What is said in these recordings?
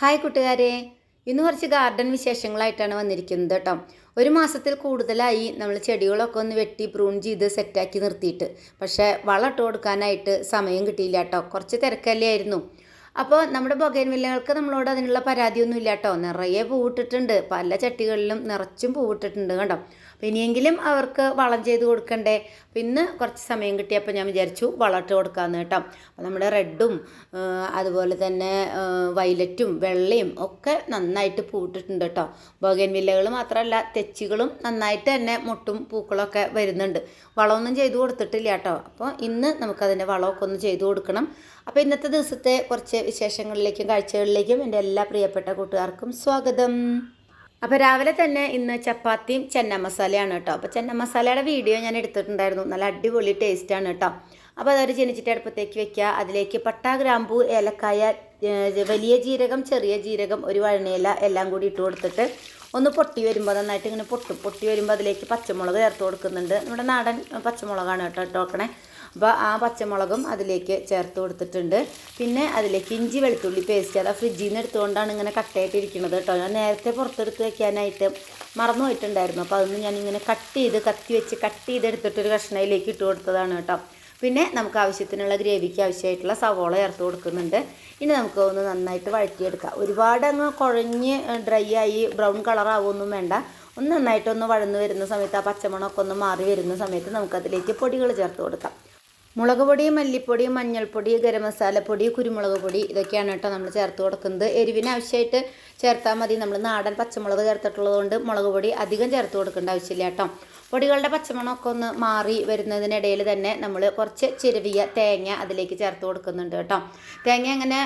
Hi കൂട്ടുകാരെ. ഇന്ന് കുറച്ച് ഗാർഡൻ വിശേഷങ്ങളായിട്ടാണ് വന്നിരിക്കുന്നത് കേട്ടോ. ഒരു മാസത്തിൽ കൂടുതലായി നമ്മൾ ചെടികളൊക്കെ ഒന്ന് വെട്ടി പ്രൂൺ ചെയ്ത് സെറ്റാക്കി നിർത്തിയിട്ട്. പക്ഷേ വളം ഇട്ട് കൊടുക്കാനായിട്ട് സമയം കിട്ടിയില്ല കേട്ടോ. കുറച്ച് തിരക്കല്ലേ ആയിരുന്നു. അപ്പോൾ നമ്മുടെ ബൊഗൈൻവില്ലകൾക്ക് നമ്മളോട് അതിനുള്ള പരാതിയൊന്നും ഇല്ല കേട്ടോ. നിറയെ പൂവിട്ടിട്ടുണ്ട്. പല ചട്ടികളിലും നിറച്ചും പൂവിട്ടിട്ടുണ്ട് കണ്ടോ അപ്പോൾ ഇനിയെങ്കിലും അവർക്ക് വളം ചെയ്ത് കൊടുക്കണ്ടേ? ഇന്ന് കുറച്ച് സമയം കിട്ടിയപ്പോൾ ഞാൻ വിചാരിച്ചു വളം ഇട്ട് കൊടുക്കാമെന്ന് കേട്ടോ. അപ്പോൾ നമ്മുടെ റെഡും അതുപോലെ തന്നെ വയലറ്റും വെള്ളയും ഒക്കെ നന്നായിട്ട് പൂട്ടിട്ടുണ്ട് കേട്ടോ. ബോഗൻവില്ലകൾ മാത്രമല്ല തെച്ചികളും നന്നായിട്ട് തന്നെ മുട്ടും പൂക്കളൊക്കെ വരുന്നുണ്ട്. വളമൊന്നും ചെയ്തു കൊടുത്തിട്ടില്ല കേട്ടോ. അപ്പോൾ ഇന്ന് നമുക്കതിന്റെ വളമൊക്കെ ഒന്ന് ചെയ്തു കൊടുക്കണം. അപ്പോൾ ഇന്നത്തെ ദിവസത്തെ കുറച്ച് വിശേഷങ്ങളിലേക്കും കാഴ്ചകളിലേക്കും എന്റെ എല്ലാ പ്രിയപ്പെട്ട കൂട്ടുകാർക്കും സ്വാഗതം. അപ്പോൾ രാവിലെ തന്നെ ഇന്ന് ചപ്പാത്തിയും ചെന്ന മസാലയാണ് കേട്ടോ. അപ്പോൾ ചെന്ന മസാലയുടെ വീഡിയോ ഞാൻ എടുത്തിട്ടുണ്ടായിരുന്നു. നല്ല അടിപൊളി ടേസ്റ്റാണ് കേട്ടോ. അപ്പോൾ അതൊരു ജനിച്ചിട്ട് അടുപ്പത്തേക്ക് വെക്കുക. അതിലേക്ക് പട്ടാ ഗ്രാമ്പൂ ഏലക്കായ വലിയ ജീരകം ചെറിയ ജീരകം ഒരു വഴണയില എല്ലാം കൂടി ഇട്ട് കൊടുത്തിട്ട് ഒന്ന് പൊട്ടി വരുമ്പോൾ നന്നായിട്ട് ഇങ്ങനെ പൊട്ടും. പൊട്ടി വരുമ്പോൾ അതിലേക്ക് പച്ചമുളക് ചേർത്ത് കൊടുക്കുന്നുണ്ട്. നമ്മുടെ നാടൻ പച്ചമുളകാണ് കേട്ടോ ഇട്ട് നോക്കണേ. അപ്പോൾ ആ പച്ചമുളകും അതിലേക്ക് ചേർത്ത് കൊടുത്തിട്ടുണ്ട്. പിന്നെ അതിലേക്ക് ഇഞ്ചി വെളുത്തുള്ളി പേസ്റ്റ് അതാ ഫ്രിഡ്ജിൽ നിന്ന് എടുത്തുകൊണ്ടാണ് ഇങ്ങനെ കട്ടയായിട്ടിരിക്കുന്നത് കേട്ടോ. ഞാൻ നേരത്തെ പുറത്തെടുത്ത് വെക്കാനായിട്ട് മറന്നു പോയിട്ടുണ്ടായിരുന്നു. അപ്പോൾ അതൊന്നും ഞാനിങ്ങനെ കട്ട് ചെയ്ത് കത്തി വെച്ച് കട്ട് ചെയ്തെടുത്തിട്ടൊരു കഷ്ണയിലേക്ക് ഇട്ട് കൊടുത്തതാണ് കേട്ടോ. പിന്നെ നമുക്ക് ആവശ്യത്തിനുള്ള ഗ്രേവിക്ക് ആവശ്യമായിട്ടുള്ള സവോള ചേർത്ത് കൊടുക്കുന്നുണ്ട്. ഇനി നമുക്ക് ഒന്ന് നന്നായിട്ട് വഴറ്റിയെടുക്കാം. ഒരുപാട് അങ്ങ് കുഴഞ്ഞ് ഡ്രൈ ആയി ബ്രൗൺ കളർ ആവുമൊന്നും വേണ്ട. ഒന്ന് നന്നായിട്ടൊന്ന് വഴന്ന് വരുന്ന സമയത്ത് ആ പച്ചമണമൊക്കെ ഒന്ന് മാറി വരുന്ന സമയത്ത് നമുക്കതിലേക്ക് പൊടികൾ ചേർത്ത് കൊടുക്കാം. മുളക് പൊടി മല്ലിപ്പൊടി മഞ്ഞൾപ്പൊടി ഗരം മസാലപ്പൊടി കുരുമുളക് പൊടി ഇതൊക്കെയാണ് കേട്ടോ നമ്മൾ ചേർത്ത് കൊടുക്കുന്നത്. എരിവിന് ആവശ്യമായിട്ട് ചേർത്താൽ മതി. നമ്മൾ നാടൻ പച്ചമുളക് ചേർത്തിട്ടുള്ളതുകൊണ്ട് മുളക് പൊടി അധികം ചേർത്ത് കൊടുക്കേണ്ട ആവശ്യമില്ല കേട്ടോ. പൊടികളുടെ പച്ചമണമൊക്കെ ഒന്ന് മാറി വരുന്നതിനിടയിൽ തന്നെ നമ്മൾ കുറച്ച് ചിരവിയ തേങ്ങ അതിലേക്ക് ചേർത്ത് കൊടുക്കുന്നുണ്ട് കേട്ടോ. തേങ്ങ അങ്ങനെ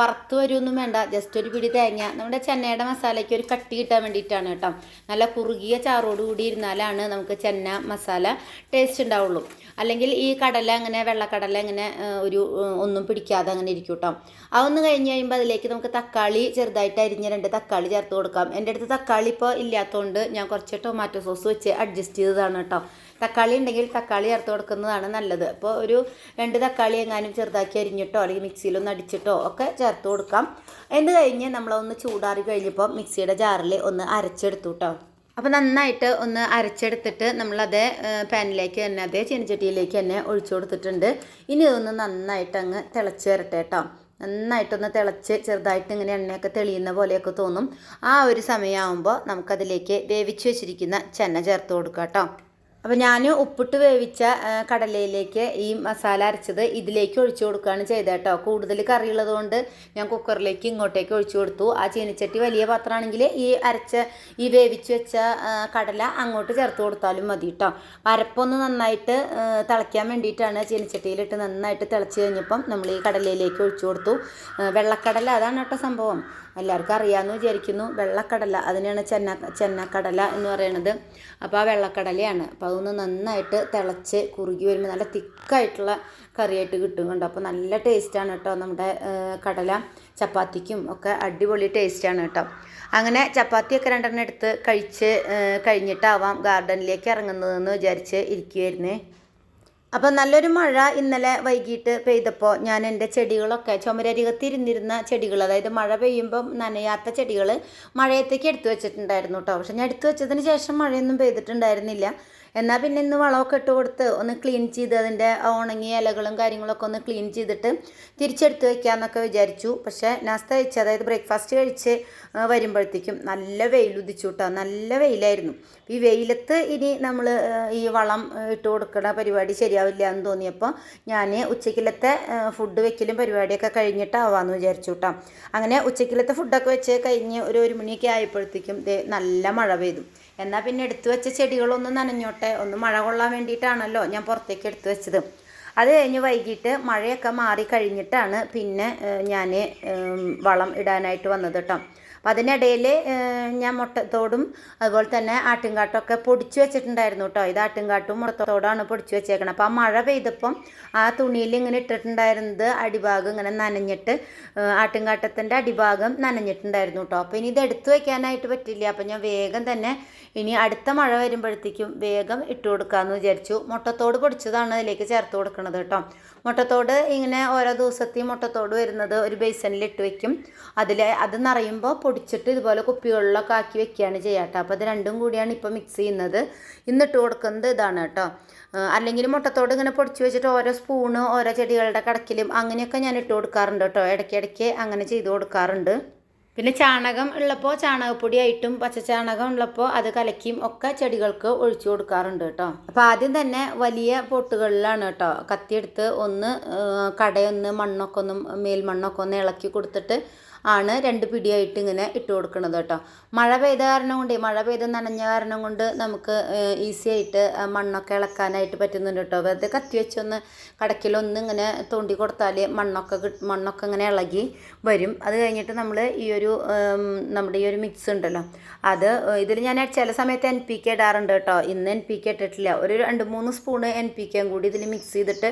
വറുത്ത് വരുമൊന്നും വേണ്ട. ജസ്റ്റ് ഒരു പിടി തേങ്ങ. നമ്മുടെ ചെന്നയുടെ മസാലയ്ക്ക് ഒരു കട്ടി കിട്ടാൻ വേണ്ടിയിട്ടാണ് കേട്ടോ. നല്ല കുറുകിയ ചാറോട് കൂടി ഇരുന്നാലാണ് നമുക്ക് ചെന്ന മസാല ടേസ്റ്റ് ഉണ്ടാവുള്ളൂ. അല്ലെങ്കിൽ ഈ കടല അങ്ങനെ വെള്ളക്കടല ഇങ്ങനെ ആ, ഒരു ഒന്നും പിടിക്കാതെ അങ്ങനെ ഇരിക്കും കേട്ടോ അതൊന്ന് കഴിഞ്ഞ് കഴിയുമ്പോൾ അതിലേക്ക് നമുക്ക് തക്കാളി ചെറുതായിട്ട് അരിഞ്ഞ രണ്ട് തക്കാളി ചേർത്ത് കൊടുക്കാം. എന്റെ അടുത്ത് തക്കാളി ഇപ്പോൾ ഇല്ലാത്തതുകൊണ്ട് ഞാൻ കുറച്ച് ടൊമാറ്റോ സോസ് വെച്ച് അഡ്ജസ്റ്റ് ചെയ്തതാണ് കേട്ടോ തക്കാളി ഉണ്ടെങ്കിൽ തക്കാളി ചേർത്ത് കൊടുക്കുന്നതാണ് നല്ലത്. അപ്പോൾ ഒരു രണ്ട് തക്കാളി എങ്ങാനും ചെറുതാക്കി അരിഞ്ഞിട്ടോ അല്ലെങ്കിൽ മിക്സിയിലൊന്ന് അടിച്ചിട്ടോ ഒക്കെ ചേർത്ത് കൊടുക്കാം. എന്ത് കഴിഞ്ഞ് നമ്മളൊന്ന് ചൂടാറി കഴിഞ്ഞപ്പോൾ മിക്സിയുടെ ജാറിൽ ഒന്ന് അരച്ചെടുത്തു കേട്ടോ അപ്പോൾ നന്നായിട്ട് ഒന്ന് അരച്ചെടുത്തിട്ട് നമ്മളത് പാനിലേക്ക് തന്നെ അതേ ചീനച്ചട്ടിയിലേക്ക് തന്നെ ഒഴിച്ചു കൊടുത്തിട്ടുണ്ട്. ഇനി ഇതൊന്ന് നന്നായിട്ട് അങ്ങ് തിളച്ച് വരട്ടെ കേട്ടോ. നന്നായിട്ടൊന്ന് തിളച്ച് ചെറുതായിട്ട് ഇങ്ങനെ എണ്ണയൊക്കെ തെളിയുന്ന പോലെയൊക്കെ തോന്നും. ആ ഒരു സമയമാകുമ്പോൾ നമുക്കതിലേക്ക് വേവിച്ച് വെച്ചിരിക്കുന്ന ചെന്ന ചേർത്ത് കൊടുക്കാം കേട്ടോ. അപ്പോൾ ഞാൻ ഉപ്പിട്ട് വേവിച്ച കടലയിലേക്ക് ഈ മസാല അരച്ചത് ഇതിലേക്ക് ഒഴിച്ചു കൊടുക്കുകയാണ് ചെയ്തത് കേട്ടോ കൂടുതൽ കറി കൊണ്ട് ഞാൻ കുക്കറിലേക്ക് ഇങ്ങോട്ടേക്ക് ഒഴിച്ചു കൊടുത്തു. ആ ചീനിച്ചട്ടി വലിയ പാത്രമാണെങ്കിൽ ഈ അരച്ച ഈ വേവിച്ച് വെച്ച കടല അങ്ങോട്ട് ചേർത്ത് കൊടുത്താലും മതി കേട്ടോ അരപ്പൊന്ന് നന്നായിട്ട് തിളയ്ക്കാൻ വേണ്ടിയിട്ടാണ് ചീനിച്ചട്ടിയിലിട്ട് നന്നായിട്ട് തിളച്ച് കഴിഞ്ഞപ്പം നമ്മൾ ഈ കടലയിലേക്ക് ഒഴിച്ചു കൊടുത്തു. വെള്ളക്കടല അതാണ് കേട്ടോ സംഭവം. എല്ലാവർക്കും അറിയാമെന്ന് വിചാരിക്കുന്നു. വെള്ളക്കടല അതിനെയാണ് ചെന്ന ചെന്നക്കടല എന്ന് പറയുന്നത് അപ്പോൾ ആ വെള്ളക്കടലയാണ്. അപ്പോൾ അതൊന്ന് നന്നായിട്ട് തിളച്ച് കുറുകി വരുമ്പോൾ നല്ല തിക്കായിട്ടുള്ള കറിയായിട്ട് കിട്ടും കണ്ടോ. അപ്പോൾ നല്ല ടേസ്റ്റാണ് കേട്ടോ നമ്മുടെ കടല. ചപ്പാത്തിക്കും ഒക്കെ അടിപൊളി ടേസ്റ്റാണ് കേട്ടോ. അങ്ങനെ ചപ്പാത്തിയൊക്കെ രണ്ടെണ്ണം എടുത്ത് കഴിച്ച് കഴിഞ്ഞിട്ടാവാം ഗാർഡനിലേക്ക് ഇറങ്ങുന്നതെന്ന് വിചാരിച്ച് ഇരിക്കുമായിരുന്നേ അപ്പം നല്ലൊരു മഴ ഇന്നലെ വൈകിട്ട് പെയ്തപ്പോൾ ഞാൻ എന്റെ ചെടികളൊക്കെ ചുമരരികത്തിരുന്നിരുന്ന ചെടികൾ അതായത് മഴ പെയ്യുമ്പം നനയാത്ത ചെടികൾ മഴയത്തേക്ക് എടുത്തു വെച്ചിട്ടുണ്ടായിരുന്നു കേട്ടോ പക്ഷെ ഞാൻ എടുത്തു വെച്ചതിന് ശേഷം മഴയൊന്നും പെയ്തിട്ടുണ്ടായിരുന്നില്ല. എന്നാൽ പിന്നെ ഇന്ന് വളമൊക്കെ ഇട്ട് കൊടുത്ത് ഒന്ന് ക്ലീൻ ചെയ്ത് അതിന്റെ ഉണങ്ങിയ ഇലകളും കാര്യങ്ങളൊക്കെ ഒന്ന് ക്ലീൻ ചെയ്തിട്ട് തിരിച്ചെടുത്ത് വെക്കാമെന്നൊക്കെ വിചാരിച്ചു. പക്ഷേ നാസ്ത കഴിച്ച് അതായത് ബ്രേക്ക്ഫാസ്റ്റ് കഴിച്ച് വരുമ്പോഴത്തേക്കും നല്ല വെയിൽ ഉദിച്ചു കേട്ടോ നല്ല വെയിലായിരുന്നു. ഈ വെയിലത്ത് ഇനി നമ്മൾ ഈ വളം ഇട്ട് കൊടുക്കുന്ന പരിപാടി ശരിയാവില്ല എന്ന് തോന്നിയപ്പോൾ ഞാൻ ഉച്ചക്കിലത്തെ ഫുഡ് വെക്കലും പരിപാടിയൊക്കെ കഴിഞ്ഞിട്ടാവാമെന്ന് വിചാരിച്ചു കേട്ടോ അങ്ങനെ ഉച്ചക്കിലത്തെ ഫുഡൊക്കെ വെച്ച് കഴിഞ്ഞ് ഒരു ഒരു മണിയൊക്കെ ആയപ്പോഴത്തേക്കും നല്ല മഴ പെയ്തു. എന്നാൽ പിന്നെ എടുത്തു വെച്ച ചെടികളൊന്നും നനഞ്ഞോട്ടെ. ഒന്ന് മഴ കൊള്ളാൻ വേണ്ടിയിട്ടാണല്ലോ ഞാൻ പുറത്തേക്ക് എടുത്തു വെച്ചത്. അത് കഴിഞ്ഞ് വൈകിട്ട് മഴയൊക്കെ മാറി കഴിഞ്ഞിട്ടാണ് പിന്നെ ഞാൻ വളം ഇടാനായിട്ട് വന്നത് കേട്ടോ. അപ്പം അതിനിടയിൽ ഞാൻ മുട്ടത്തോടും അതുപോലെ തന്നെ ആട്ടിൻകാട്ടൊക്കെ പൊടിച്ചു വെച്ചിട്ടുണ്ടായിരുന്നു കേട്ടോ ഇത് ആട്ടിൻകാട്ടും മുട്ടത്തോടാണ് പൊടിച്ചു വെച്ചേക്കണം അപ്പോൾ ആ മഴ പെയ്തപ്പം ആ തുണിയിൽ ഇങ്ങനെ ഇട്ടിട്ടുണ്ടായിരുന്നത് അടിഭാഗം ഇങ്ങനെ നനഞ്ഞിട്ട് ആട്ടിൻകാട്ടത്തിന്റെ അടിഭാഗം നനഞ്ഞിട്ടുണ്ടായിരുന്നു കേട്ടോ അപ്പോൾ ഇനി ഇത് എടുത്തു വയ്ക്കാനായിട്ട് പറ്റില്ല. അപ്പം ഞാൻ വേഗം തന്നെ ഇനി അടുത്ത മഴ വരുമ്പോഴത്തേക്കും വേഗം ഇട്ട് കൊടുക്കാമെന്ന് വിചാരിച്ചു. മുട്ടത്തോട് പൊടിച്ചതാണ് അതിലേക്ക് ചേർത്ത് കൊടുക്കുന്നത് കേട്ടോ മുട്ടത്തോട് ഇങ്ങനെ ഓരോ ദിവസത്തെയും മുട്ടത്തോട് വരുന്നത് ഒരു ബേസനിൽ ഇട്ട് വയ്ക്കും അതിൽ അത് നിറയുമ്പോൾ പൊടിച്ചിട്ട് ഇതുപോലെ കുപ്പികളിലൊക്കെ ആക്കി വെക്കുകയാണ് ചെയ്യുക കേട്ടോ അപ്പോൾ ഇത് രണ്ടും കൂടിയാണ് ഇപ്പോൾ മിക്സ് ചെയ്യുന്നത്. ഇന്നിട്ട് കൊടുക്കുന്നത് ഇതാണ് കേട്ടോ. അല്ലെങ്കിൽ മുട്ടത്തോട് ഇങ്ങനെ പൊടിച്ച് വെച്ചിട്ട് ഓരോ സ്പൂണ് ഓരോ ചെടികളുടെ കടക്കിലും അങ്ങനെയൊക്കെ ഞാൻ ഇട്ട് കൊടുക്കാറുണ്ട് കേട്ടോ. ഇടയ്ക്കിടയ്ക്ക് അങ്ങനെ ചെയ്ത് കൊടുക്കാറുണ്ട്. പിന്നെ ചാണകം ഉള്ളപ്പോൾ ചാണകപ്പൊടിയായിട്ടും പച്ചച്ചാണകം ഉള്ളപ്പോൾ അത് കലക്കിയും ഒക്കെ ചെടികൾക്ക് ഒഴിച്ചു കൊടുക്കാറുണ്ട് കേട്ടോ. അപ്പോൾ ആദ്യം തന്നെ വലിയ പൊട്ടുകളിലാണ് കേട്ടോ. കത്തിയെടുത്ത് ഒന്ന് കടയൊന്ന് മണ്ണൊക്കെ ഒന്ന് മേൽമണ്ണൊക്കെ ഒന്ന് ഇളക്കി കൊടുത്തിട്ട് ആണ് രണ്ട് പിടിയായിട്ട് ഇങ്ങനെ ഇട്ട് കൊടുക്കുന്നത് കേട്ടോ. മഴ പെയ്ത കാരണം കൊണ്ട് മഴ പെയ്ത് നനഞ്ഞ കാരണം കൊണ്ട് നമുക്ക് ഈസി ആയിട്ട് മണ്ണൊക്കെ ഇളക്കാനായിട്ട് പറ്റുന്നുണ്ട് കേട്ടോ. വെറുതെ കത്തി വെച്ചൊന്ന് കടക്കിലൊന്ന് ഇങ്ങനെ തോണ്ടി കൊടുത്താൽ മണ്ണൊക്കെ മണ്ണൊക്കെ ഇങ്ങനെ ഇളകി വരും. അത് കഴിഞ്ഞിട്ട് നമ്മൾ ഈ ഒരു നമ്മുടെ ഈ ഒരു മിക്സ് ഉണ്ടല്ലോ അത് ഇതിൽ ഞാൻ ചില സമയത്ത് എൻ പി കെ ഇടാറുണ്ട് കേട്ടോ. ഇന്ന് എൻ പി കെ ഇട്ടിട്ടില്ല. ഒരു രണ്ട് മൂന്ന് സ്പൂണ് എൻ പി കെയും കൂടി ഇതിൽ മിക്സ് ചെയ്തിട്ട്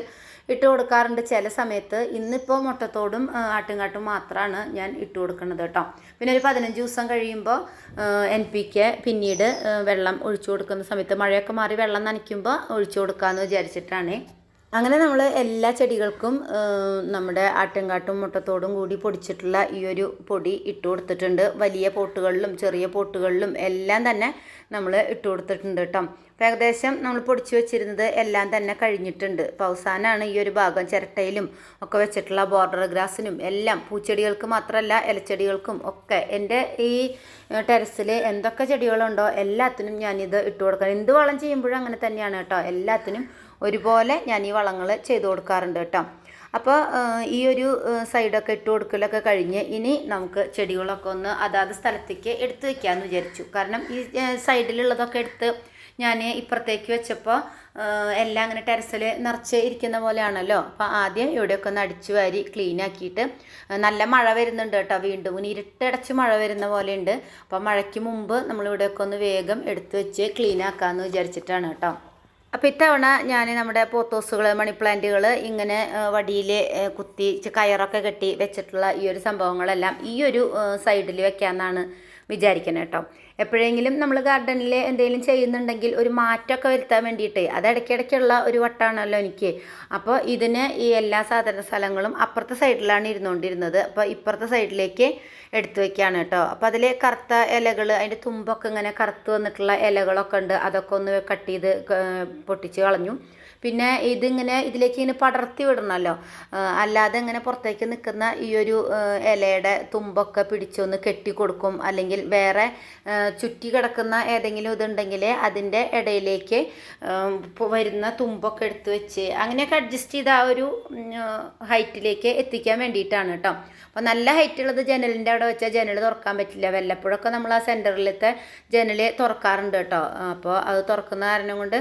ഇട്ട് കൊടുക്കാറുണ്ട്. ചില സമയത്ത് ഇന്നിപ്പോൾ മുട്ടത്തോടും ആട്ടുംകാട്ടും മാത്രമാണ് ഞാൻ ഇട്ട് കൊടുക്കുന്നത് കേട്ടോ. പിന്നെ ഒരു പതിനഞ്ച് ദിവസം കഴിയുമ്പോൾ എൻ പി കെ പിന്നീട് വെള്ളം ഒഴിച്ചു കൊടുക്കുന്ന സമയത്ത് മഴയൊക്കെ മാറി വെള്ളം നനയ്ക്കുമ്പോൾ ഒഴിച്ചു കൊടുക്കാമെന്ന് വിചാരിച്ചിട്ടാണ്. അങ്ങനെ നമ്മൾ എല്ലാ ചെടികൾക്കും നമ്മുടെ ആട്ടുംകാട്ടും മുട്ടത്തോടും കൂടി പൊടിച്ചിട്ടുള്ള ഈ ഒരു പൊടി ഇട്ട് കൊടുത്തിട്ടുണ്ട്. വലിയ പോട്ടുകളിലും ചെറിയ പോട്ടുകളിലും എല്ലാം തന്നെ നമ്മൾ ഇട്ട് കൊടുത്തിട്ടുണ്ട് കേട്ടോ. ഏകദേശം നമ്മൾ പൊടിച്ചു വെച്ചിരുന്നത് എല്ലാം തന്നെ കഴിഞ്ഞിട്ടുണ്ട്. അപ്പോൾ അവസാനമാണ് ഈ ഒരു ഭാഗം ചിരട്ടയിലും ഒക്കെ വെച്ചിട്ടുള്ള ബോർഡർ ഗ്രാസിനും എല്ലാം പൂച്ചെടികൾക്ക് മാത്രമല്ല ഇലച്ചെടികൾക്കും ഒക്കെ. എന്റെ ഈ ടെറസിൽ എന്തൊക്കെ ചെടികളുണ്ടോ എല്ലാത്തിനും ഞാനിത് ഇട്ട് കൊടുക്കണം. എന്ത് വളം ചെയ്യുമ്പോഴും അങ്ങനെ തന്നെയാണ് കേട്ടോ. എല്ലാത്തിനും ഒരുപോലെ ഞാൻ ഈ വളങ്ങൾ ചെയ്തു കൊടുക്കാറുണ്ട് കേട്ടോ. അപ്പോൾ ഈ ഒരു സൈഡൊക്കെ ഇട്ട് കൊടുക്കലൊക്കെ കഴിഞ്ഞ് ഇനി നമുക്ക് ചെടികളൊക്കെ ഒന്ന് അതാത് സ്ഥലത്തേക്ക് എടുത്തു വയ്ക്കാമെന്ന് വിചാരിച്ചു. കാരണം ഈ സൈഡിലുള്ളതൊക്കെ എടുത്ത് ഞാൻ ഇപ്പുറത്തേക്ക് വെച്ചപ്പോൾ എല്ലാം അങ്ങനെ ടെറസിൽ നിറച്ച് ഇരിക്കുന്ന പോലെയാണല്ലോ. അപ്പോൾ ആദ്യം ഇവിടെയൊക്കെ ഒന്ന് അടിച്ചു വാരി ക്ലീൻ ആക്കിയിട്ട് നല്ല മഴ വരുന്നുണ്ട് കേട്ടോ വീണ്ടും. ഇനി ഇരുട്ടടച്ച് മഴ വരുന്ന പോലെയുണ്ട്. അപ്പോൾ മഴയ്ക്ക് മുമ്പ് നമ്മളിവിടെയൊക്കെ ഒന്ന് വേഗം എടുത്തു വെച്ച് ക്ലീൻ ആക്കാമെന്ന് വിചാരിച്ചിട്ടാണ് കേട്ടോ. അപ്പോൾ ഇത്തവണ ഞാൻ നമ്മുടെ പോത്തോസുകൾ മണി പ്ലാന്റുകൾ ഇങ്ങനെ വടിയിൽ കുത്തി കയറൊക്കെ കെട്ടി വെച്ചിട്ടുള്ള ഈ ഒരു സംഭവങ്ങളെല്ലാം ഈ ഒരു സൈഡിൽ വെക്കാമെന്നാണ് വിചാരിക്കുന്നത് കേട്ടോ. എപ്പോഴെങ്കിലും നമ്മൾ ഗാർഡനിൽ എന്തെങ്കിലും ചെയ്യുന്നുണ്ടെങ്കിൽ ഒരു മാറ്റമൊക്കെ വരുത്താൻ വേണ്ടിയിട്ട്. അത് ഇടയ്ക്കിടയ്ക്കുള്ള ഒരു വട്ടമാണല്ലോ എനിക്ക്. അപ്പോൾ ഇതിന് ഈ എല്ലാ സാധാരണ സ്ഥലങ്ങളും അപ്പുറത്തെ സൈഡിലാണ് ഇരുന്നുകൊണ്ടിരുന്നത്. അപ്പോൾ ഇപ്പുറത്തെ സൈഡിലേക്ക് എടുത്തു വയ്ക്കുകയാണ് കേട്ടോ. അപ്പോൾ അതിൽ കറുത്ത ഇലകൾ അതിന്റെ തുമ്പൊക്കെ ഇങ്ങനെ കറുത്ത് വന്നിട്ടുള്ള ഇലകളൊക്കെ ഉണ്ട്. അതൊക്കെ ഒന്ന് കട്ട് ചെയ്ത് പൊട്ടിച്ച് കളഞ്ഞു. പിന്നെ ഇതിങ്ങനെ ഇതിലേക്ക് ഇങ്ങനെ പടർത്തി വിടണമല്ലോ അല്ലാതെ ഇങ്ങനെ പുറത്തേക്ക് നിൽക്കുന്ന ഈ ഒരു ഇലയുടെ തുമ്പൊക്കെ പിടിച്ചൊന്ന് കെട്ടി കൊടുക്കും. അല്ലെങ്കിൽ വേറെ ചുറ്റി കിടക്കുന്ന ഏതെങ്കിലും ഇതുണ്ടെങ്കിൽ അതിന്റെ ഇടയിലേക്ക് വരുന്ന തുമ്പൊക്കെ എടുത്ത് വെച്ച് അങ്ങനെയൊക്കെ അഡ്ജസ്റ്റ് ചെയ്ത് ആ ഒരു ഹൈറ്റിലേക്ക് എത്തിക്കാൻ വേണ്ടിയിട്ടാണ് കേട്ടോ. അപ്പോൾ നല്ല ഹൈറ്റ് ഉള്ളത് ജനലിന്റെ അവിടെ വെച്ചാൽ ജനൽ തുറക്കാൻ പറ്റില്ല. വല്ലപ്പോഴൊക്കെ നമ്മൾ ആ സെന്ററിലത്തെ ജനൽ തുറക്കാറുണ്ട് കേട്ടോ. അപ്പോൾ അത് തുറക്കുന്ന കാരണം കൊണ്ട്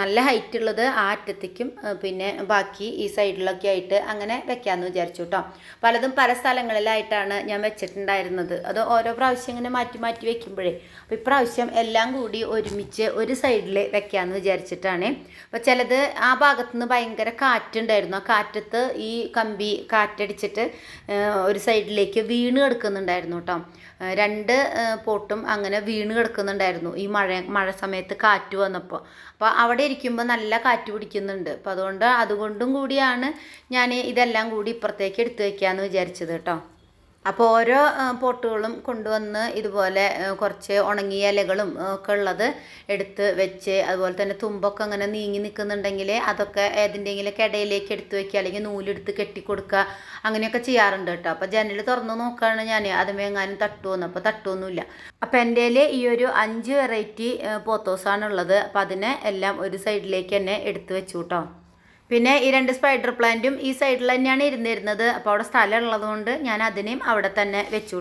നല്ല ഹൈറ്റ് ഉള്ളത് ആ അറ്റത്തേക്കും പിന്നെ ബാക്കി ഈ സൈഡിലൊക്കെ ആയിട്ട് അങ്ങനെ വെക്കാമെന്ന് വിചാരിച്ചു കേട്ടോ പലതും പല സ്ഥലങ്ങളിലായിട്ടാണ് ഞാൻ വെച്ചിട്ടുണ്ടായിരുന്നത്. അത് ഓരോ പ്രാവശ്യം ഇങ്ങനെ മാറ്റി മാറ്റി വെക്കുമ്പോഴേ അപ്പോൾ ഇപ്രാവശ്യം എല്ലാം കൂടി ഒരുമിച്ച് ഒരു സൈഡിൽ വെക്കാമെന്ന് വിചാരിച്ചിട്ടാണ്. അപ്പോൾ ചിലത് ആ ഭാഗത്തുനിന്ന് ഭയങ്കര കാറ്റുണ്ടായിരുന്നു. ആ കാറ്റത്ത് ഈ കമ്പി കാറ്റടിച്ചിട്ട് ഒരു സൈഡിലേക്ക് വീണ് കിടക്കുന്നുണ്ടായിരുന്നു കേട്ടോ രണ്ട് പോട്ടും അങ്ങനെ വീണ് കിടക്കുന്നുണ്ടായിരുന്നു ഈ മഴ മഴ സമയത്ത് കാറ്റ് വന്നപ്പോൾ അപ്പോൾ അവിടെ ഇരിക്കുമ്പോൾ നല്ല കാറ്റ് പിടിക്കുന്നുണ്ട്. അപ്പോൾ അതുകൊണ്ട് അതുകൊണ്ടും കൂടിയാണ് ഞാൻ ഇതെല്ലാം കൂടി ഇപ്പുറത്തേക്ക് എടുത്തു വയ്ക്കാമെന്ന് വിചാരിച്ചത് കേട്ടോ. അപ്പോൾ ഓരോ പോട്ടുകളും കൊണ്ടുവന്ന് ഇതുപോലെ കുറച്ച് ഉണങ്ങിയ ഇലകളും ഒക്കെ ഉള്ളത് എടുത്ത് വെച്ച് അതുപോലെ തന്നെ തുമ്പൊക്കെ അങ്ങനെ നീങ്ങി നിൽക്കുന്നുണ്ടെങ്കിൽ അതൊക്കെ ഏതിന്റെങ്കിലൊക്കെ ഇടയിലേക്ക് എടുത്ത് വെക്കുക അല്ലെങ്കിൽ നൂലെടുത്ത് കെട്ടിക്കൊടുക്കുക അങ്ങനെയൊക്കെ ചെയ്യാറുണ്ട് കേട്ടോ. അപ്പോൾ ജനൽ തുറന്ന് നോക്കുകയാണ് ഞാൻ അതുമേ എങ്ങാനും തട്ടുമെന്ന് അപ്പോൾ തട്ടുമൊന്നുമില്ല അപ്പോൾ എന്റെ ഈ ഒരു അഞ്ച് വെറൈറ്റി പോത്തോസാണുള്ളത് അപ്പോൾ അതിനെ എല്ലാം ഒരു സൈഡിലേക്ക് തന്നെ എടുത്ത് വെച്ചു കേട്ടോ. പിന്നെ ഈ രണ്ട് സ്പൈഡർ പ്ലാന്റും ഈ സൈഡിൽ തന്നെയാണ് ഇരുന്നിരുന്നത്. അപ്പോൾ അവിടെ സ്ഥലം ഉള്ളതുകൊണ്ട് ഞാൻ അതിനെയും അവിടെ തന്നെ വെച്ചു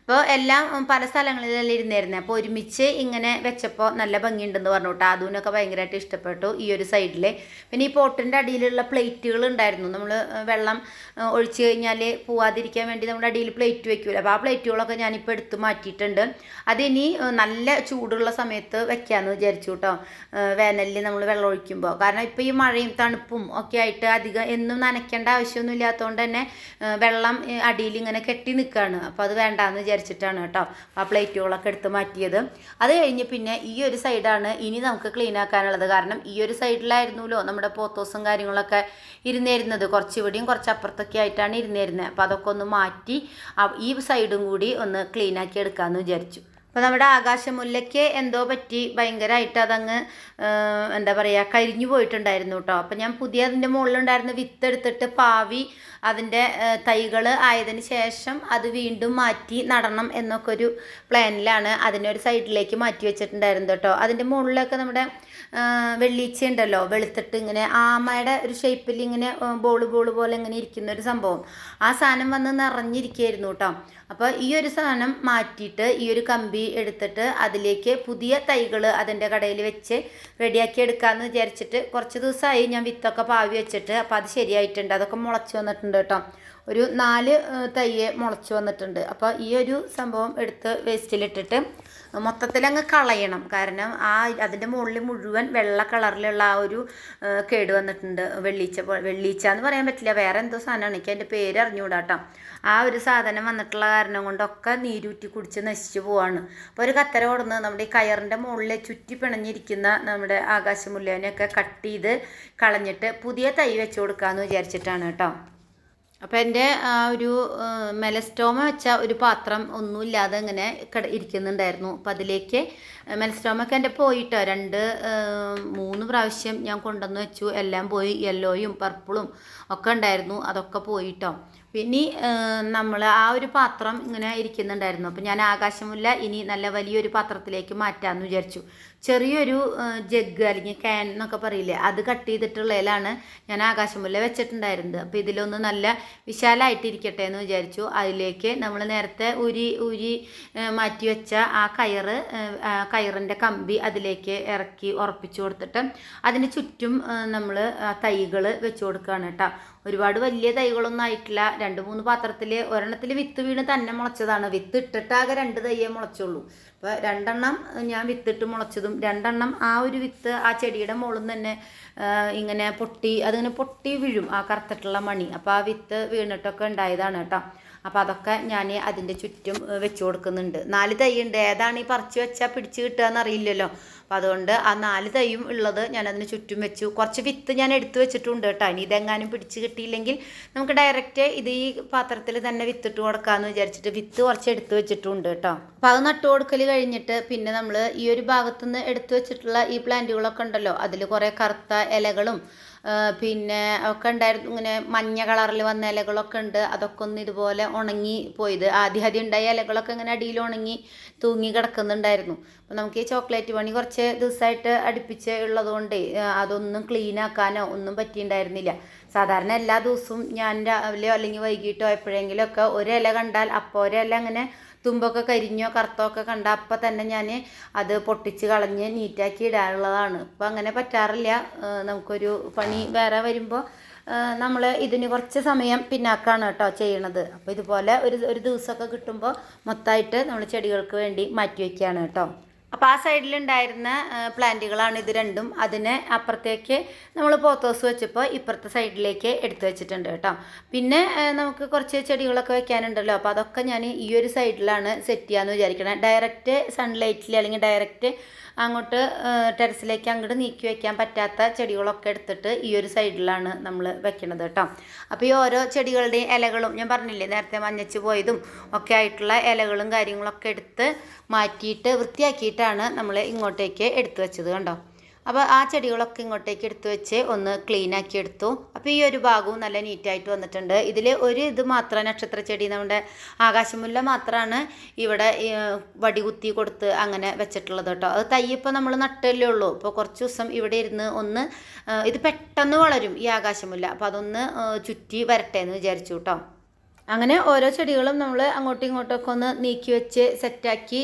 അപ്പോൾ എല്ലാം പല സ്ഥലങ്ങളിലല്ലേ ഇരുന്നിരുന്നത് അപ്പോൾ ഒരുമിച്ച് ഇങ്ങനെ വെച്ചപ്പോൾ നല്ല ഭംഗിയുണ്ടെന്ന് പറഞ്ഞു കേട്ടോ അതുവിനൊക്കെ ഭയങ്കരമായിട്ട് ഇഷ്ടപ്പെട്ടു ഈ ഒരു സൈഡിൽ പിന്നെ ഈ പോട്ടിന്റെ അടിയിലുള്ള പ്ലേറ്റുകൾ ഉണ്ടായിരുന്നു. നമ്മൾ വെള്ളം ഒഴിച്ച് കഴിഞ്ഞാൽ പോവാതിരിക്കാൻ വേണ്ടി നമ്മുടെ അടിയിൽ പ്ലേറ്റ് വെക്കൂല. അപ്പോൾ ആ പ്ലേറ്റുകളൊക്കെ ഞാനിപ്പോൾ എടുത്ത് മാറ്റിയിട്ടുണ്ട്. അതിനി നല്ല ചൂടുള്ള സമയത്ത് വെക്കാമെന്ന് വിചാരിച്ചു കേട്ടോ വേനലിൽ നമ്മൾ വെള്ളം ഒഴിക്കുമ്പോൾ കാരണം ഇപ്പോൾ ഈ മഴയും തണുപ്പും ഒക്കെ ആയിട്ട് അധികം എന്നും നനയ്ക്കേണ്ട ആവശ്യമൊന്നും ഇല്ലാത്തതുകൊണ്ട് തന്നെ വെള്ളം അടിയിൽ ഇങ്ങനെ കെട്ടി നിൽക്കുകയാണ് അപ്പോൾ അത് വേണ്ടാന്ന് വിചാരിച്ചു വിചാരിച്ചിട്ടാണ് കേട്ടോ ആ പ്ലേറ്റുകളൊക്കെ എടുത്ത് മാറ്റിയത്. അത് കഴിഞ്ഞ് പിന്നെ ഈ ഒരു സൈഡാണ് ഇനി നമുക്ക് ക്ലീൻ ആക്കാനുള്ളത്. കാരണം ഈ ഒരു സൈഡിലായിരുന്നല്ലോ നമ്മുടെ പോത്തോസും കാര്യങ്ങളൊക്കെ ഇരുന്നേരുന്നത്. കുറച്ച് ഇവിടെയും കുറച്ച് അപ്പുറത്തൊക്കെ ആയിട്ടാണ് ഇരുന്നിരുന്നത് അപ്പോൾ അതൊക്കെ ഒന്ന് മാറ്റി ഈ സൈഡും കൂടി ഒന്ന് ക്ലീൻ ആക്കി എടുക്കാമെന്ന് വിചാരിച്ചു. അപ്പോൾ നമ്മുടെ ആകാശമുല്ലയ്ക്ക് എന്തോ പറ്റി. ഭയങ്കരമായിട്ട് അതങ്ങ് എന്താ പറയുക കരിഞ്ഞു പോയിട്ടുണ്ടായിരുന്നു കേട്ടോ അപ്പോൾ ഞാൻ പുതിയ അതിന്റെ മുകളിലുണ്ടായിരുന്ന വിത്ത് എടുത്തിട്ട് പാവി അതിന്റെ തൈകൾ ആയതിന് ശേഷം അത് വീണ്ടും മാറ്റി നടണം എന്നൊക്കെ ഒരു പ്ലാനിലാണ് അതിനൊരു സൈഡിലേക്ക് മാറ്റി വെച്ചിട്ടുണ്ടായിരുന്നു കേട്ടോ അതിന്റെ മുകളിലൊക്കെ നമ്മുടെ വെള്ളീച്ച ഉണ്ടല്ലോ വെളുത്തിട്ട് ഇങ്ങനെ ആമയുടെ ഒരു ഷേപ്പിൽ ഇങ്ങനെ ബോൾ ബോൾ പോലെ ഇങ്ങനെ ഇരിക്കുന്ന ഒരു സംഭവം. ആ സാധനം വന്ന് നിറഞ്ഞിരിക്കുകയായിരുന്നു കേട്ടോ അപ്പോൾ ഈ ഒരു സാധനം മാറ്റിയിട്ട് ഈ ഒരു കമ്പി എടുത്തിട്ട് അതിലേക്ക് പുതിയ തൈകൾ അതിന്റെ കടയിൽ വെച്ച് റെഡിയാക്കി എടുക്കാമെന്ന് വിചാരിച്ചിട്ട് കുറച്ച് ദിവസമായി ഞാൻ വിത്തൊക്കെ പാവി വെച്ചിട്ട്. അപ്പോൾ അത് ശരിയായിട്ടുണ്ട്. അതൊക്കെ മുളച്ച് വന്നിട്ടുണ്ട് കേട്ടോ. ഒരു നാല് തൈയെ മുളച്ച് വന്നിട്ടുണ്ട്. അപ്പോൾ ഈ ഒരു സംഭവം എടുത്ത് വേസ്റ്റിലിട്ടിട്ട് മൊത്തത്തിൽ അങ്ങ് കളയണം. കാരണം ആ അതിന്റെ മുകളിൽ മുഴുവൻ വെള്ള കളറിലുള്ള ആ ഒരു കേട് വന്നിട്ടുണ്ട്. വെള്ളീച്ച വെള്ളീച്ച എന്ന് പറയാൻ പറ്റില്ല. വേറെ എന്തോ സാധനമാണ്. എനിക്ക് അതിന്റെ പേര് അറിഞ്ഞുകൂടാട്ടോ ആ ഒരു സാധനം വന്നിട്ടുള്ള കാരണം കൊണ്ടൊക്കെ നീരൂറ്റി കുടിച്ച് നശിച്ചു പോവാണ്. അപ്പോൾ ഒരു കത്തര കൊടുന്ന് നമ്മുടെ ഈ കയറിന്റെ മുകളിൽ ചുറ്റി പിണഞ്ഞിരിക്കുന്ന നമ്മുടെ ആകാശമുല്ലേനെയൊക്കെ കട്ട് ചെയ്ത് കളഞ്ഞിട്ട് പുതിയ തൈ വെച്ച് കൊടുക്കാമെന്ന് വിചാരിച്ചിട്ടാണ് കേട്ടോ. അപ്പോൾ എന്റെ ആ ഒരു മെലസ്റ്റോമ വെച്ച ഒരു പാത്രം ഒന്നുമില്ലാതെ ഇങ്ങനെ ഇരിക്കുന്നുണ്ടായിരുന്നു. അപ്പോൾ അതിലേക്ക് മെലസ്റ്റോമൊക്കെ പോയിട്ട്. രണ്ട് മൂന്ന് പ്രാവശ്യം ഞാൻ കൊണ്ടുവന്ന് വെച്ചു. എല്ലാം പോയി. യെല്ലോയും പർപ്പിളും ഒക്കെ ഉണ്ടായിരുന്നു. അതൊക്കെ പോയിട്ടോ. പിന്നെ നമ്മൾ ആ ഒരു പാത്രം ഇങ്ങനെ ഇരിക്കുന്നുണ്ടായിരുന്നു. അപ്പോൾ ഞാൻ ആകാശമില്ല ഇനി നല്ല വലിയൊരു പാത്രത്തിലേക്ക് മാറ്റാമെന്ന് വിചാരിച്ചു. ചെറിയൊരു ജഗ് അല്ലെങ്കിൽ ക്യാൻ എന്നൊക്കെ പറയില്ലേ അത് കട്ട് ചെയ്തിട്ടുള്ളതിലാണ് ഞാൻ ആകാശമുല്ല വെച്ചിട്ടുണ്ടായിരുന്നത്. അപ്പോൾ ഇതിലൊന്ന് നല്ല വിശാലമായിട്ടിരിക്കട്ടെ എന്ന് വിചാരിച്ചു. അതിലേക്ക് നമ്മൾ നേരത്തെ ഉരി ഉരി മാറ്റി വെച്ച ആ കയറ് കയറിന്റെ കമ്പി അതിലേക്ക് ഇറക്കി ഉറപ്പിച്ചു കൊടുത്തിട്ട് അതിന് ചുറ്റും നമ്മൾ തൈകൾ വെച്ച് കൊടുക്കുകയാണ് കേട്ടോ. ഒരുപാട് വലിയ തൈകളൊന്നും ആയിട്ടില്ല. രണ്ട് മൂന്ന് പാത്രത്തിൽ ഒരെണ്ണത്തിൽ വിത്ത് വീണ് തന്നെ മുളച്ചതാണ്. വിത്ത് ഇട്ടിട്ടാകെ രണ്ട് തൈയെ മുളച്ചുള്ളൂ. അപ്പോൾ രണ്ടെണ്ണം ഞാൻ വിത്തിട്ട് മുളച്ചതും രണ്ടെണ്ണം ആ ഒരു വിത്ത് ആ ചെടിയുടെ മുകളിൽ തന്നെ ഇങ്ങനെ പൊട്ടി അതിങ്ങനെ പൊട്ടി വീഴും ആ കറുത്തിട്ടുള്ള മണി. അപ്പോൾ ആ വിത്ത് വീണിട്ടൊക്കെ ഉണ്ടായതാണ് കേട്ടോ. അപ്പോൾ അതൊക്കെ ഞാൻ അതിന്റെ ചുറ്റും വെച്ച് കൊടുക്കുന്നുണ്ട്. നാല് തൈ ഉണ്ട്. ഏതാണ് ഈ പറിച്ച് വെച്ചാൽ പിടിച്ച് കിട്ടുക എന്നറിയില്ലല്ലോ. അപ്പോൾ അതുകൊണ്ട് ആ നാല് തൈയും ഉള്ളത് ഞാൻ അതിന് ചുറ്റും വെച്ചു. കുറച്ച് വിത്ത് ഞാൻ എടുത്തു വെച്ചിട്ടുണ്ട് കേട്ടോ. ഇനി ഇതെങ്ങാനും പിടിച്ച് കിട്ടിയില്ലെങ്കിൽ നമുക്ക് ഡയറക്റ്റ് ഇത് ഈ പാത്രത്തിൽ തന്നെ വിത്തിട്ട് കൊടുക്കാമെന്ന് വിചാരിച്ചിട്ട് വിത്ത് കുറച്ച് എടുത്തു വെച്ചിട്ടുണ്ട് കേട്ടോ. അപ്പോൾ അത് നട്ടു കൊടുക്കൽ കഴിഞ്ഞിട്ട് പിന്നെ നമ്മൾ ഈ ഒരു ഭാഗത്തുനിന്ന് എടുത്തു വെച്ചിട്ടുള്ള ഈ പ്ലാന്റുകളൊക്കെ ഉണ്ടല്ലോ. അതിൽ കുറേ കറുത്ത ഇലകളും പിന്നെ ഒക്കെ ഉണ്ടായിരുന്നു. ഇങ്ങനെ മഞ്ഞ കളറിൽ വന്ന ഇലകളൊക്കെ ഉണ്ട്. അതൊക്കെ ഒന്ന് ഇതുപോലെ ഉണങ്ങി പോയത്. ആദ്യം ആദ്യം ഉണ്ടായ ഇലകളൊക്കെ ഇങ്ങനെ അടിയിൽ ഉണങ്ങി തൂങ്ങി കിടക്കുന്നുണ്ടായിരുന്നു. അപ്പോൾ നമുക്ക് ഈ ചോക്ലേറ്റ് പണി കുറച്ച് ദിവസമായിട്ട് അടുപ്പിച്ച് ഉള്ളതുകൊണ്ട് അതൊന്നും ക്ലീൻ ആക്കാനോ ഒന്നും പറ്റിയിട്ടുണ്ടായിരുന്നില്ല സാധാരണ എല്ലാ ദിവസവും ഞാൻ രാവിലെയോ അല്ലെങ്കിൽ വൈകിട്ടോ എപ്പോഴെങ്കിലുമൊക്കെ ഒരു ഇല കണ്ടാൽ അപ്പോൾ ഒരില അങ്ങനെ തുമ്പൊക്കെ കരിഞ്ഞോ കറുത്തോ ഒക്കെ കണ്ട അപ്പം തന്നെ ഞാൻ അത് പൊട്ടിച്ച് കളഞ്ഞ് നീറ്റാക്കി ഇടാനുള്ളതാണ് ഇപ്പം അങ്ങനെ പറ്റാറില്ല. നമുക്കൊരു പണി വേറെ വരുമ്പോൾ നമ്മൾ ഇതിന് കുറച്ച് സമയം പിന്നാക്കാണ് കേട്ടോ ചെയ്യണത്. അപ്പോൾ ഇതുപോലെ ഒരു ഒരു ദിവസമൊക്കെ കിട്ടുമ്പോൾ മൊത്തമായിട്ട് നമ്മൾ ചെടികൾക്ക് വേണ്ടി മാറ്റി വയ്ക്കുകയാണ് കേട്ടോ. അപ്പോൾ ആ സൈഡിലുണ്ടായിരുന്ന പ്ലാന്റുകളാണ് ഇത് രണ്ടും. അതിനെ അപ്പുറത്തേക്ക് നമ്മൾ പോത്തോസ് വെച്ചപ്പോൾ ഇപ്പുറത്തെ സൈഡിലേക്ക് എടുത്തു വെച്ചിട്ടുണ്ട് കേട്ടോ. പിന്നെ നമുക്ക് കുറച്ച് ചെടികളൊക്കെ വെക്കാനുണ്ടല്ലോ. അപ്പോൾ അതൊക്കെ ഞാൻ ഈ ഒരു സൈഡിലാണ് സെറ്റ് ചെയ്യാമെന്ന് വിചാരിക്കണം. ഡയറക്റ്റ് സൺലൈറ്റിൽ അല്ലെങ്കിൽ ഡയറക്റ്റ് അങ്ങോട്ട് ടെറസിലേക്ക് അങ്ങോട്ട് നീക്കി വയ്ക്കാൻ പറ്റാത്ത ചെടികളൊക്കെ എടുത്തിട്ട് ഈ ഒരു സൈഡിലാണ് നമ്മൾ വെക്കണത് കേട്ടോ അപ്പോൾ ഈ ഓരോ ചെടികളുടെയും ഇലകളും ഞാൻ പറഞ്ഞില്ലേ നേരത്തെ മഞ്ഞച്ച് പോയതും ഒക്കെ ആയിട്ടുള്ള ഇലകളും കാര്യങ്ങളൊക്കെ എടുത്ത് മാറ്റിയിട്ട് വൃത്തിയാക്കിയിട്ടാണ് നമ്മൾ ഇങ്ങോട്ടേക്ക് എടുത്തു വെച്ചത് കണ്ടോ? അപ്പോൾ ആ ചെടികളൊക്കെ ഇങ്ങോട്ടേക്ക് എടുത്തു വെച്ച് ഒന്ന് ക്ലീൻ ആക്കി എടുത്തു. അപ്പോൾ ഈ ഒരു ഭാഗവും നല്ല നീറ്റായിട്ട് വന്നിട്ടുണ്ട്. ഇതിൽ ഒരു ഇത് മാത്രം നക്ഷത്ര ചെടി നമ്മുടെ ആകാശമുല്ല മാത്രമാണ് ഇവിടെ വടികുത്തി വടി കുത്തി കൊടുത്ത് അങ്ങനെ വെച്ചിട്ടുള്ളത് കേട്ടോ. അത് തൈ ഇപ്പോൾ നമ്മൾ നട്ടല്ലേ ഉള്ളൂ. ഇപ്പോൾ കുറച്ച് ദിവസം ഇവിടെ ഇരുന്ന് ഒന്ന് ഇത് പെട്ടെന്ന് വളരും ഈ ആകാശമുല്ല. അപ്പോൾ അതൊന്ന് ചുറ്റി വരട്ടെ എന്ന് വിചാരിച്ചു കേട്ടോ. അങ്ങനെ ഓരോ ചെടികളും നമ്മൾ അങ്ങോട്ടും ഇങ്ങോട്ടൊക്കെ ഒന്ന് നീക്കി വെച്ച് സെറ്റാക്കി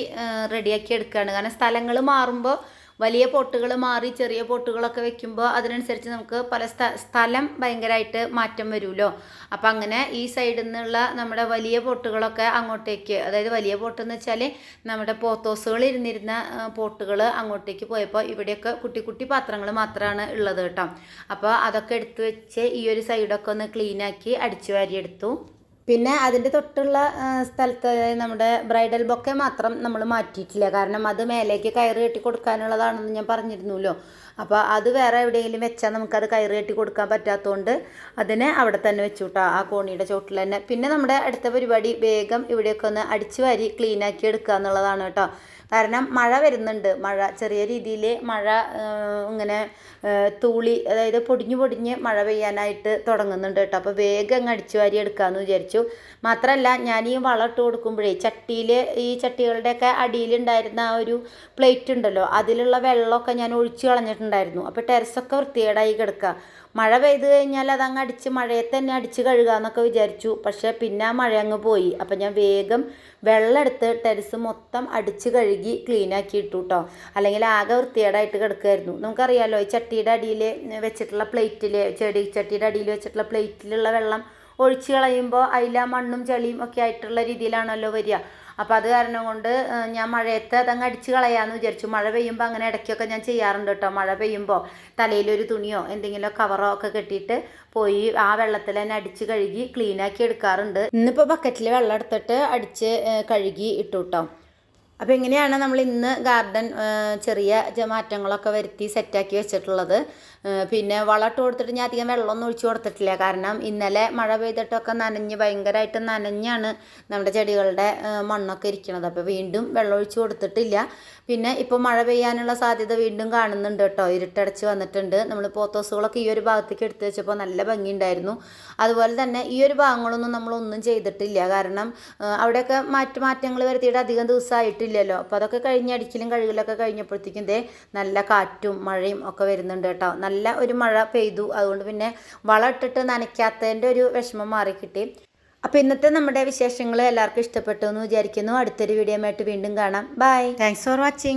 റെഡിയാക്കി എടുക്കുകയാണ് കാരണം സ്ഥലങ്ങൾ മാറുമ്പോൾ വലിയ പോട്ടുകൾ മാറി ചെറിയ പോട്ടുകളൊക്കെ വെക്കുമ്പോൾ അതിനനുസരിച്ച് നമുക്ക് പല സ്ഥ സ്ഥലം ഭയങ്കരമായിട്ട് മാറ്റം വരുമല്ലോ അപ്പം അങ്ങനെ ഈ സൈഡിൽ നിന്നുള്ള നമ്മുടെ വലിയ പോട്ടുകളൊക്കെ അങ്ങോട്ടേക്ക് അതായത് വലിയ പോട്ട് എന്ന് വെച്ചാൽ നമ്മുടെ പോത്തോസുകൾ ഇരുന്നിരുന്ന പോട്ടുകൾ അങ്ങോട്ടേക്ക് പോയപ്പോൾ ഇവിടെയൊക്കെ കുട്ടി കുട്ടി പാത്രങ്ങൾ മാത്രമാണ് ഉള്ളത് കേട്ടോ. അപ്പോൾ അതൊക്കെ എടുത്തു വെച്ച് ഈ ഒരു സൈഡൊക്കെ ഒന്ന് ക്ലീനാക്കി അടിച്ചു വാരിയെടുത്തു. പിന്നെ അതിന്റെ തൊട്ടുള്ള സ്ഥലത്ത് നമ്മുടെ ബ്രൈഡൽ ബൊക്കെ മാത്രം നമ്മൾ മാറ്റിയിട്ടില്ല. കാരണം അത് മേലേക്ക് കയറ് കെട്ടി കൊടുക്കാനുള്ളതാണെന്ന് ഞാൻ പറഞ്ഞിരുന്നല്ലോ. അപ്പോൾ അത് വേറെ എവിടെയെങ്കിലും വെച്ചാൽ നമുക്കത് കയറ് കെട്ടി കൊടുക്കാൻ പറ്റാത്തതുകൊണ്ട് അതിനെ അവിടെ തന്നെ വെച്ചു കേട്ടോ ആ കോണിയുടെ ചോട്ടിൽ തന്നെ. പിന്നെ നമ്മുടെ അടുത്ത പരിപാടി വേഗം ഇവിടെയൊക്കെ ഒന്ന് അടിച്ചു വാരി ക്ലീനാക്കി എടുക്കുക എന്നുള്ളതാണ് കേട്ടോ. കാരണം മഴ വരുന്നുണ്ട്. മഴ ചെറിയ രീതിയിൽ മഴ ഇങ്ങനെ തൂളി അതായത് പൊടിഞ്ഞ് പൊടിഞ്ഞ് മഴ പെയ്യാനായിട്ട് തുടങ്ങുന്നുണ്ട് കേട്ടോ. അപ്പോൾ വേഗം അങ്ങ് അടിച്ചു വാരി എടുക്കാമെന്ന് വിചാരിച്ചു. മാത്രമല്ല ഞാൻ ഈ വളം ഇട്ട് കൊടുക്കുമ്പോഴേ ചട്ടിയിൽ ഈ ചട്ടികളുടെയൊക്കെ അടിയിലുണ്ടായിരുന്ന ആ ഒരു പ്ലേറ്റ് ഉണ്ടല്ലോ അതിലുള്ള വെള്ളമൊക്കെ ഞാൻ ഒഴിച്ചു കളഞ്ഞിട്ടുണ്ടായിരുന്നു. അപ്പോൾ ടെറസൊക്കെ വൃത്തികേടായി കിടക്കുക മഴ പെയ്ത് കഴിഞ്ഞാൽ അതങ്ങ് അടിച്ച് മഴയത്ത് തന്നെ അടിച്ച് കഴുകാമെന്നൊക്കെ വിചാരിച്ചു. പക്ഷേ പിന്നെ ആ മഴ അങ്ങ് പോയി. അപ്പം ഞാൻ വേഗം വെള്ളം എടുത്ത് ടെറസ് മൊത്തം അടിച്ച് കഴുകി ക്ലീനാക്കി ഇട്ടു കേട്ടോ അല്ലെങ്കിൽ ആകെ വൃത്തികേടായിട്ട് കിടക്കുമായിരുന്നു നമുക്കറിയാലോ ഈ ചട്ടിയുടെ അടിയിൽ വെച്ചിട്ടുള്ള പ്ലേറ്റിൽ ചെടി ചട്ടിയുടെ അടിയിൽ വെച്ചിട്ടുള്ള പ്ലേറ്റിലുള്ള വെള്ളം ഒഴിച്ച് കളയുമ്പോൾ അതിൽ മണ്ണും ചെളിയും ഒക്കെ ആയിട്ടുള്ള രീതിയിലാണല്ലോ വരിക. അപ്പോൾ അത് കാരണം കൊണ്ട് ഞാൻ മഴയത്ത് അതങ്ങ് അടിച്ച് കളയാമെന്ന് വിചാരിച്ചു. മഴ പെയ്യുമ്പോൾ അങ്ങനെ ഇടയ്ക്കൊക്കെ ഞാൻ ചെയ്യാറുണ്ട് കേട്ടോ മഴ പെയ്യുമ്പോൾ തലയിലൊരു തുണിയോ എന്തെങ്കിലും കവറോ ഒക്കെ കെട്ടിയിട്ട് പോയി ആ വെള്ളത്തിൽ തന്നെ അടിച്ച് കഴുകി ക്ലീനാക്കി എടുക്കാറുണ്ട്. ഇന്നിപ്പോൾ ബക്കറ്റിൽ വെള്ളം എടുത്തിട്ട് അടിച്ച് കഴുകി ഇട്ടു കേട്ടോ അപ്പോൾ എങ്ങനെയാണ് നമ്മൾ ഇന്ന് ഗാർഡൻ ചെറിയ മാറ്റങ്ങളൊക്കെ വരുത്തി സെറ്റാക്കി വെച്ചിട്ടുള്ളത്? പിന്നെ വളമിട്ട് കൊടുത്തിട്ട് ഞാൻ അധികം വെള്ളമൊന്നും ഒഴിച്ചു കൊടുത്തിട്ടില്ല. കാരണം ഇന്നലെ മഴ പെയ്തിട്ടൊക്കെ നനഞ്ഞ് ഭയങ്കരമായിട്ട് നനഞ്ഞാണ് നമ്മുടെ ചെടികളുടെ മണ്ണൊക്കെ ഇരിക്കുന്നത് അപ്പോൾ വീണ്ടും വെള്ളം ഒഴിച്ചു കൊടുത്തിട്ടില്ല. പിന്നെ ഇപ്പോൾ മഴ പെയ്യാനുള്ള സാധ്യത വീണ്ടും കാണുന്നുണ്ട് കേട്ടോ. ഇരുട്ടടച്ച് വന്നിട്ടുണ്ട്. നമ്മൾ പോത്തോസുകളൊക്കെ ഈ ഒരു ഭാഗത്തേക്ക് എടുത്ത് വെച്ചപ്പോൾ നല്ല ഭംഗിയുണ്ടായിരുന്നു. അതുപോലെ തന്നെ ഈ ഒരു ഭാഗങ്ങളൊന്നും നമ്മളൊന്നും ചെയ്തിട്ടില്ല. കാരണം അവിടെയൊക്കെ മാറ്റ മാറ്റങ്ങൾ വരുത്തിയിട്ട് അധികം ദിവസമായിട്ടില്ലല്ലോ അപ്പോൾ അതൊക്കെ കഴിഞ്ഞ് അടിക്കലും കഴുകലൊക്കെ കഴിഞ്ഞപ്പോഴത്തേക്കും ദേ നല്ല കാറ്റും മഴയും ഒക്കെ വരുന്നുണ്ട് കേട്ടോ. നല്ല ഒരു മഴ പെയ്തു. അതുകൊണ്ട് പിന്നെ വളം ഇട്ടിട്ട് നനയ്ക്കാത്തതിന്റെ ഒരു വിഷമം മാറിക്കിട്ടി അപ്പോൾ ഇന്നത്തെ നമ്മുടെ വിശേഷങ്ങൾ എല്ലാവർക്കും ഇഷ്ടപ്പെട്ടു എന്ന് വിചാരിക്കുന്നു. അടുത്തൊരു വീഡിയോ ആയിട്ട് വീണ്ടും കാണാം. Bye thanks for watching